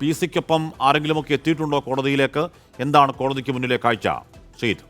P സിക്കൊപ്പം ആരെങ്കിലുമൊക്കെ എത്തിയിട്ടുണ്ടോ കോടതിയിലേക്ക്? എന്താണ് കോടതിക്ക് മുന്നിലെ കാഴ്ച? ഷെയ്ദ്.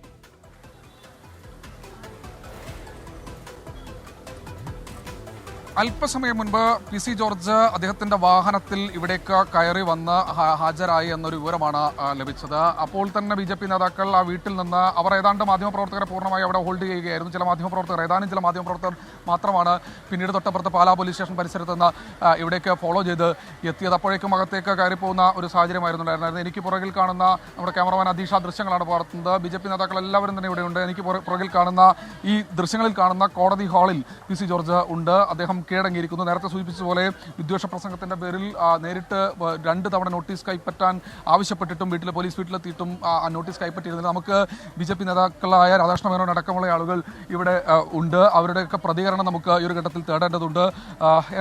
അല്പസമയം മുൻപ് പി സി ജോർജ് അദ്ദേഹത്തിന്റെ വാഹനത്തിൽ ഇവിടേക്ക് കയറി വന്ന് ഹാജരായി എന്നൊരു വിവരമാണ് ലഭിച്ചത്. അപ്പോൾ തന്നെ ബി ജെ പി നേതാക്കൾ ആ വീട്ടിൽ നിന്ന് അവർ ഏതാണ്ട് മാധ്യമപ്രവർത്തകരെ പൂർണമായി അവിടെ ഹോൾഡ് ചെയ്യുകയായിരുന്നു. ചില മാധ്യമപ്രവർത്തകർ ഏതാനും ചില മാധ്യമപ്രവർത്തകർ മാത്രമാണ് പിന്നീട് തൊട്ടപ്പുറത്ത് പാലാ പോലീസ് സ്റ്റേഷൻ പരിസരത്ത് നിന്ന് ഇവിടേക്ക് ഫോളോ ചെയ്ത് എത്തിയത്. അപ്പോഴേക്കും അകത്തേക്ക് കയറിപ്പോകുന്ന ഒരു സാഹചര്യമായിരുന്നു ഉണ്ടായിരുന്നത്. എനിക്ക് പുറകിൽ കാണുന്ന നമ്മുടെ ക്യാമറമാൻ അതീഷ ദൃശ്യങ്ങളാണ് പകർത്തുന്നത്. ബി ജെ പി നേതാക്കൾ എല്ലാവരും തന്നെ ഇവിടെയുണ്ട്. എനിക്ക് പുറ- പുറകിൽ കാണുന്ന ഈ ദൃശ്യങ്ങളിൽ കാണുന്ന കോടതി ഹാളിൽ പി സി ജോർജ് ഉണ്ട്. അദ്ദേഹം കീഴടങ്ങിയിരിക്കുന്നു. നേരത്തെ സൂചിപ്പിച്ചതുപോലെ വിദ്വേഷ പ്രസംഗത്തിന്റെ പേരിൽ നേരിട്ട് രണ്ട് തവണ നോട്ടീസ് കൈപ്പറ്റാൻ ആവശ്യപ്പെട്ടിട്ടും വീട്ടിലെ പോലീസ് വീട്ടിലെത്തിയിട്ടും ആ നോട്ടീസ് കൈപ്പറ്റിയിരുന്നില്ല. നമുക്ക് ബി ജെ പി നേതാക്കളായ രാധാകൃഷ്ണ മേനോൻ അടക്കമുള്ള ആളുകൾ ഇവിടെ ഉണ്ട്. അവരുടെയൊക്കെ പ്രതികരണം നമുക്ക് ഈ ഒരു ഘട്ടത്തിൽ തേടേണ്ടതുണ്ട്.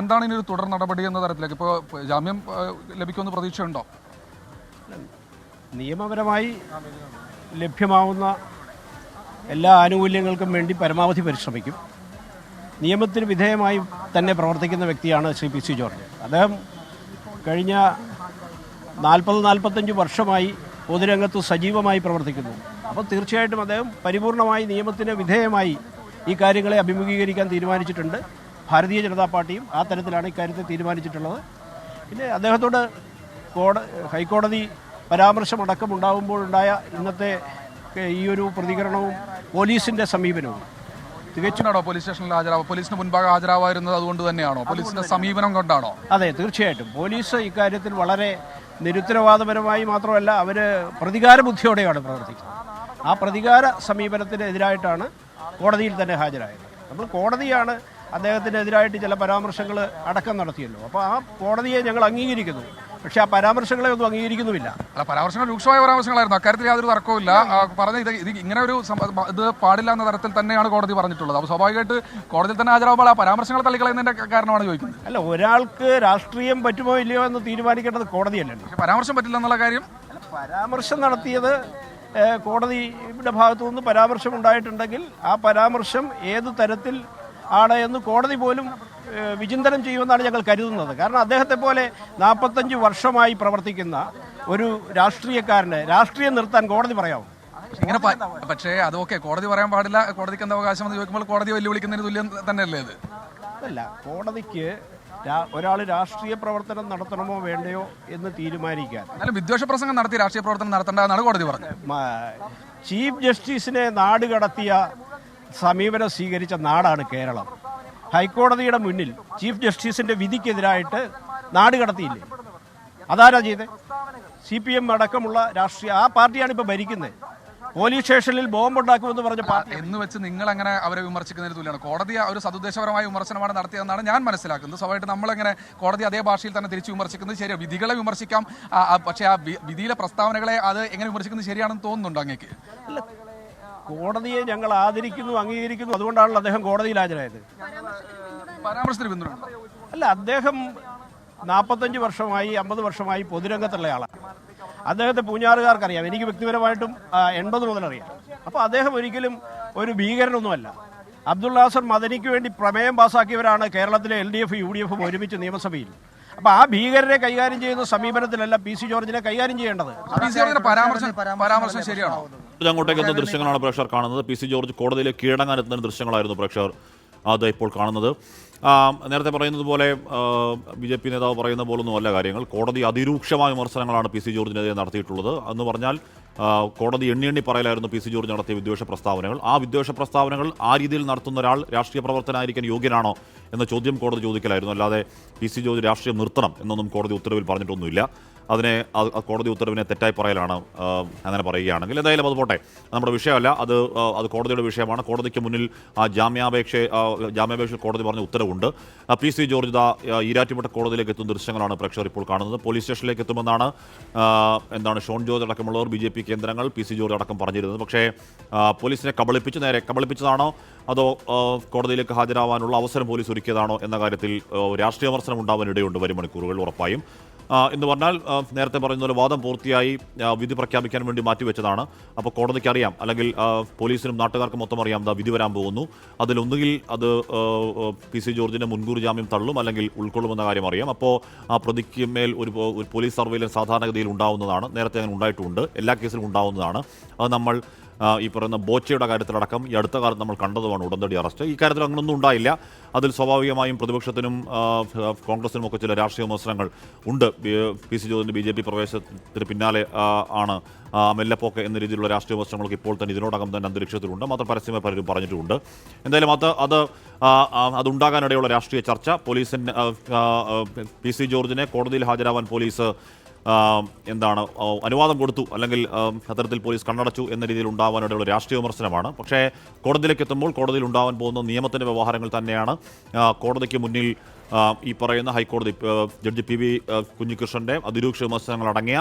എന്താണ് ഇനി ഒരു തുടർ നടപടി എന്ന തരത്തിലേക്ക്? ഇപ്പോൾ ജാമ്യം ലഭിക്കുമെന്ന് പ്രതീക്ഷയുണ്ടോ? നിയമപരമായി ലഭ്യമാവുന്ന എല്ലാ ആനുകൂല്യങ്ങൾക്കും വേണ്ടി പരമാവധി പരിശ്രമിക്കും. നിയമത്തിന് വിധേയമായി തന്നെ പ്രവർത്തിക്കുന്ന വ്യക്തിയാണ് ശ്രീ പി സി ജോർജ്. അദ്ദേഹം കഴിഞ്ഞ നാൽപ്പത് നാൽപ്പത്തഞ്ച് വർഷമായി പൊതുരംഗത്ത് സജീവമായി പ്രവർത്തിക്കുന്നു. അപ്പോൾ തീർച്ചയായിട്ടും അദ്ദേഹം പരിപൂർണമായി നിയമത്തിന് വിധേയമായി ഈ കാര്യങ്ങളെ അഭിമുഖീകരിക്കാൻ തീരുമാനിച്ചിട്ടുണ്ട്. ഭാരതീയ ജനതാ പാർട്ടിയും ആ തരത്തിലാണ് ഇക്കാര്യത്തെ തീരുമാനിച്ചിട്ടുള്ളത്. പിന്നെ അദ്ദേഹത്തോട് കോട ഹൈക്കോടതി പരാമർശമടക്കം ഉണ്ടാകുമ്പോഴുണ്ടായ ഇന്നത്തെ ഈ ഒരു പ്രതികരണവും പോലീസിന്റെ സമീപനവും തികച്ചും പോലീസ് സ്റ്റേഷനിൽ ഹാജരാവും പോലീസിന് മുൻപാകെ ഹാജരാവായിരുന്നത് അതുകൊണ്ട് തന്നെയാണോ? പോലീസിന്റെ സമീപനം കൊണ്ടാണോ? അതെ തീർച്ചയായിട്ടും. പോലീസ് ഇക്കാര്യത്തിൽ വളരെ നിരുത്തരവാദപരമായി മാത്രമല്ല അവർ പ്രതികാര ബുദ്ധിയോടെയാണ് പ്രവർത്തിക്കുന്നത്. ആ പ്രതികാര സമീപനത്തിനെതിരായിട്ടാണ് കോടതിയിൽ തന്നെ ഹാജരായത്. നമ്മൾ കോടതിയാണ് അദ്ദേഹത്തിനെതിരായിട്ട് ചില പരാമർശങ്ങൾ അടക്കം നടത്തിയല്ലോ. അപ്പോൾ ആ കോടതിയെ ഞങ്ങൾ അംഗീകരിക്കുന്നു. പക്ഷേ ആ പരാമർശങ്ങളെ ഒന്നും അംഗീകരിക്കുന്നുമില്ല. അല്ല പരാമർശങ്ങൾ രൂക്ഷമായ പരാമർശങ്ങളായിരുന്നു. അക്കാര്യത്തിൽ യാതൊരു തർക്കവുമില്ല. പറഞ്ഞ ഇത് ഇത് ഇങ്ങനെ ഒരു ഇത് പാടില്ല എന്ന തരത്തിൽ തന്നെയാണ് കോടതി പറഞ്ഞിട്ടുള്ളത്. അപ്പോൾ സ്വാഭാവികമായിട്ട് കോടതിയിൽ തന്നെ ഹാജരാകുമ്പോൾ ആ പരാമർശങ്ങൾ തള്ളിക്കളയുന്നതിന്റെ കാരണമാണ് ചോദിക്കുന്നത്. അല്ല ഒരാൾക്ക് രാഷ്ട്രീയം പറ്റുമോ ഇല്ലയോ എന്ന് തീരുമാനിക്കേണ്ടത് കോടതിയല്ലല്ലോ പരാമർശം പറ്റില്ല എന്നുള്ള കാര്യം? പരാമർശം നടത്തിയത് കോടതിയുടെ ഭാഗത്തു നിന്ന് പരാമർശം ഉണ്ടായിട്ടുണ്ടെങ്കിൽ ആ പരാമർശം ഏത് തരത്തിൽ ആണ് എന്ന് കോടതി പോലും വിചിന്തനം ചെയ്യുമെന്നാണ് ഞങ്ങൾ കരുതുന്നത്. കാരണം അദ്ദേഹത്തെ പോലെ നാൽപ്പത്തഞ്ച് വർഷമായി പ്രവർത്തിക്കുന്ന ഒരു രാഷ്ട്രീയക്കാരന് രാഷ്ട്രീയം നിർത്താൻ കോടതി പറയാമോ ഇങ്ങനെ പക്ഷേ അതൊക്കെ കോടതി പറയാൻ പാടില്ല. കോടതിക്ക് എന്താ അവകാശം എന്ന് ചോദിക്കുമ്പോൾ കോടതി വെല്ലുവിളിക്കുന്നതിന് തുല്യം തന്നെയല്ലേ ഇത്? അല്ല കോടതിക്ക് ഒരാൾ രാഷ്ട്രീയ പ്രവർത്തനം നടത്തണമോ വേണ്ടയോ എന്ന് തീരുമാനിക്കാൻ. അല്ല വിദ്വേഷ പ്രസംഗം നടത്തി രാഷ്ട്രീയ പ്രവർത്തനം നടത്തേണ്ട എന്നാണ് കോടതി പറഞ്ഞത്. ചീഫ് ജസ്റ്റിസിനെ നാട് കടത്തിയ സമീപനം സ്വീകരിച്ച നാടാണ് കേരളം. ഹൈക്കോടതിയുടെ മുന്നിൽ ചീഫ് ജസ്റ്റിസിന്റെ വിധിക്കെതിരായിട്ട് നാട് കടത്തിയില്ലേ? അതാരാ ചെയ്തത് സി പി എം അടക്കമുള്ള രാഷ്ട്രീയ ആ പാർട്ടിയാണ് ഇപ്പോൾ ഭരിക്കുന്നത് പോലീസ് സ്റ്റേഷനിൽ ബോംബുണ്ടാക്കുമെന്ന് പറഞ്ഞ പാർട്ടി എന്ന് വെച്ച് നിങ്ങൾ അങ്ങനെ അവരെ വിമർശിക്കുന്നതിന് തുല്യമാണ്. കോടതി ഒരു സതുദ്ദേശപരമായ വിമർശനമാണ് നടത്തിയതെന്നാണ് ഞാൻ മനസ്സിലാക്കുന്നത്. സ്വാഭാവികമായിട്ട് നമ്മളെങ്ങനെ കോടതി അതേ ഭാഷയിൽ തന്നെ തിരിച്ചു വിമർശിക്കുന്നത് ശരിയാണ് വിധികളെ വിമർശിക്കാം. പക്ഷേ ആ വിധിയിലെ പ്രസ്താവനകളെ അത് എങ്ങനെ വിമർശിക്കുന്നത് ശരിയാണെന്ന് തോന്നുന്നുണ്ടോ അങ്ങേക്ക്? കോടതിയെ ഞങ്ങൾ ആദരിക്കുന്നു അംഗീകരിക്കുന്നു. അതുകൊണ്ടാണല്ലോ അദ്ദേഹം കോടതിയിൽ ഹാജരായത് പരാമർശത്തിന് പിന്തുണ അല്ല അദ്ദേഹം നാൽപ്പത്തഞ്ച് വർഷമായി അമ്പത് വർഷമായി പൊതുരംഗത്തുള്ള ആളാണ്. അദ്ദേഹത്തെ പൂഞ്ഞാറുകാർക്കറിയാം. എനിക്ക് വ്യക്തിപരമായിട്ടും എൺപത് മുതൽ അറിയാം. അപ്പോൾ അദ്ദേഹം ഒരിക്കലും ഒരു ഭീകരനൊന്നുമല്ല. അബ്ദുൾ നാസർ മദനിക്ക് വേണ്ടി പ്രമേയം പാസാക്കിയവരാണ് കേരളത്തിലെ L D F U D എഫും ഒരുമിച്ച് നിയമസഭയിൽ. അപ്പൊ ആ ഭീകരരെ കൈകാര്യം ചെയ്യുന്ന സമീപനത്തിലല്ല പി സി ജോർജിനെ കൈകാര്യം ചെയ്യേണ്ടത്. പരാമർശം ശരിയാണോ? അങ്ങോട്ടേക്ക് എത്തുന്ന ദൃശ്യങ്ങളാണ് പ്രേക്ഷകർ കാണുന്നത്. പി സി ജോർജ് കോടതിയിലെ കീഴടങ്ങാനെത്തുന്ന ദൃശ്യങ്ങളായിരുന്നു പ്രേക്ഷകർ അത് ഇപ്പോൾ കാണുന്നത്. നേരത്തെ പറയുന്നത് പോലെ ബി ജെ പി നേതാവ് പറയുന്ന പോലൊന്നും അല്ല കാര്യങ്ങൾ. കോടതി അതിരൂക്ഷമായ വിമർശനങ്ങളാണ് പി സി ജോർജിനെതിരെ നടത്തിയിട്ടുള്ളത്. എന്ന് പറഞ്ഞാൽ കോടതി എണ്ണി എണ്ണി പറയലായിരുന്നു പി സി ജോർജ് നടത്തിയ വിദ്വേഷ പ്രസ്താവനകൾ. ആ വിദ്വേഷ പ്രസ്താവനകൾ ആ രീതിയിൽ നടത്തുന്ന ഒരാൾ രാഷ്ട്രീയ പ്രവർത്തനായിരിക്കാൻ യോഗ്യനാണോ എന്ന ചോദ്യം കോടതി ചോദിക്കലായിരുന്നു. അല്ലാതെ പി സി ജോർജ് രാഷ്ട്രീയം നിർത്തണം എന്നൊന്നും കോടതി ഉത്തരവിൽ പറഞ്ഞിട്ടൊന്നുമില്ല. അതിനെ കോടതി ഉത്തരവിനെ തെറ്റായി പറയലാണ് അങ്ങനെ പറയുകയാണെങ്കിൽ. എന്തായാലും അത് പോട്ടെ. നമ്മുടെ വിഷയമല്ല. അത് അത് കോടതിയുടെ വിഷയമാണ്. കോടതിക്ക് മുന്നിൽ ആ ജാമ്യാപേക്ഷ ജാമ്യാപേക്ഷ കോടതി പറഞ്ഞ ഉത്തരവുണ്ട്. പി സി ജോർജ് ദാ ഈരാറ്റുപേട്ട കോടതിയിലേക്ക് എത്തുന്ന ദൃശ്യങ്ങളാണ് പ്രേക്ഷകർ ഇപ്പോൾ കാണുന്നത്. പോലീസ് സ്റ്റേഷനിലേക്ക് എത്തുമെന്നാണ് എന്താണ് ഷോൺ ജോർജ് അടക്കമുള്ളവർ ബി ജെ പി കേന്ദ്രങ്ങൾ പി സി ജോർജ് അടക്കം പറഞ്ഞിരുന്നത്. പക്ഷേ പോലീസിനെ കബളിപ്പിച്ച് നേരെ കബളിപ്പിച്ചതാണോ? അതോ കോടതിയിലേക്ക് ഹാജരാവാനുള്ള അവസരം പോലീസ് ഒരുക്കിയതാണോ എന്ന കാര്യത്തിൽ രാഷ്ട്രീയ വിമർശനം ഉണ്ടാവാൻ ഇടയുണ്ട് വരും മണിക്കൂറുകൾ ഉറപ്പായും. എന്ന് പറഞ്ഞാൽ നേരത്തെ പറയുന്ന പോലെ വാദം പൂർത്തിയായി വിധി പ്രഖ്യാപിക്കാൻ വേണ്ടി മാറ്റിവെച്ചതാണ്. അപ്പോൾ കോടതിക്ക് അറിയാം. അല്ലെങ്കിൽ പോലീസിനും നാട്ടുകാർക്കും മൊത്തം അറിയാം ദാ വിധി വരാൻ പോകുന്നു. അതിലൊന്നുകിൽ അത് പി സി ജോർജിന്റെ മുൻകൂർ ജാമ്യം തള്ളും അല്ലെങ്കിൽ ഉൾക്കൊള്ളുമെന്ന കാര്യം അറിയാം. അപ്പോൾ ആ പ്രതിക്ക് മേൽ ഒരു പോലീസ് സർവൈലൻസ് സാധാരണഗതിയിൽ ഉണ്ടാവുന്നതാണ്. നേരത്തെ അങ്ങനെ ഉണ്ടായിട്ടുണ്ട്. എല്ലാ കേസിലും ഉണ്ടാവുന്നതാണ്. അത് നമ്മൾ ഈ പറയുന്ന ബോച്ചയുടെ കാര്യത്തിലടക്കം ഈ അടുത്ത കാലത്ത് നമ്മൾ കണ്ടതുമാണ് ഉടനടി അറസ്റ്റ്. ഈ കാര്യത്തിൽ അങ്ങനൊന്നും ഉണ്ടായില്ല. അതിൽ സ്വാഭാവികമായും പ്രതിപക്ഷത്തിനും കോൺഗ്രസിനും ഒക്കെ ചില രാഷ്ട്രീയ വിമർശനങ്ങൾ ഉണ്ട്. പി സി ജോസിന്റെ ബി ജെ പി പ്രവേശനത്തിന് പിന്നാലെ ആണ് മെല്ലപ്പോക്ക് എന്ന രീതിയിലുള്ള രാഷ്ട്രീയ വിമർശനങ്ങളൊക്കെ ഇപ്പോൾ തന്നെ ഇതിനോടകം തന്നെ അന്തരീക്ഷത്തിലുണ്ട്. മാത്രം പരസ്യമായി പലരും പറഞ്ഞിട്ടുമുണ്ട്. എന്തായാലും അത് അത് അതുണ്ടാകാനിടയുള്ള രാഷ്ട്രീയ ചർച്ച പോലീസിന്റെ പി സി ജോർജിനെ കോടതിയിൽ ഹാജരാവാൻ പോലീസ് എന്താണ് അനുവാദം കൊടുത്തു അല്ലെങ്കിൽ അത്തരത്തിൽ പോലീസ് കണ്ണടച്ചു എന്ന രീതിയിൽ ഉണ്ടാവാനിടയുള്ള രാഷ്ട്രീയ വിമർശനമാണ്. പക്ഷേ കോടതിയിലേക്ക് എത്തുമ്പോൾ കോടതിയിൽ ഉണ്ടാവാൻ പോകുന്ന നിയമത്തിന്റെ വ്യവഹാരങ്ങൾ തന്നെയാണ് കോടതിക്ക് മുന്നിൽ ഈ പറയുന്ന ഹൈക്കോടതി ജഡ്ജി പി വി കുഞ്ഞികൃഷ്ണന്റെ അതിരൂക്ഷ വിമർശനങ്ങൾ അടങ്ങിയ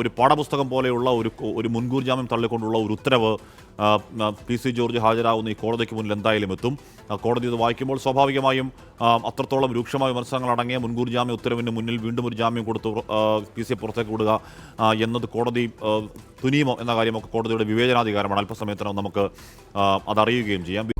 ഒരു പാഠപുസ്തകം പോലെയുള്ള ഒരു ഒരു മുൻകൂർ ജാമ്യം തള്ളിക്കൊണ്ടുള്ള ഒരു ഉത്തരവ് പി സി ജോർജ് ഹാജരാകുന്ന ഈ കോടതിക്ക് മുന്നിൽ എന്തായാലും എത്തും. കോടതി ഇത് വായിക്കുമ്പോൾ സ്വാഭാവികമായും അത്രത്തോളം രൂക്ഷമായ വിമർശനങ്ങൾ അടങ്ങിയ മുൻകൂർ ജാമ്യ ഉത്തരവിന് മുന്നിൽ വീണ്ടും ഒരു ജാമ്യം കൊടുത്ത് പി സി പുറത്തേക്ക് വിടുക എന്നത് കോടതി തുനിയുമോ എന്ന കാര്യമൊക്കെ കോടതിയുടെ വിവേചനാധികാരമാണ്. അല്പസമയത്തിനകം നമുക്ക് അതറിയുകയും ചെയ്യാം.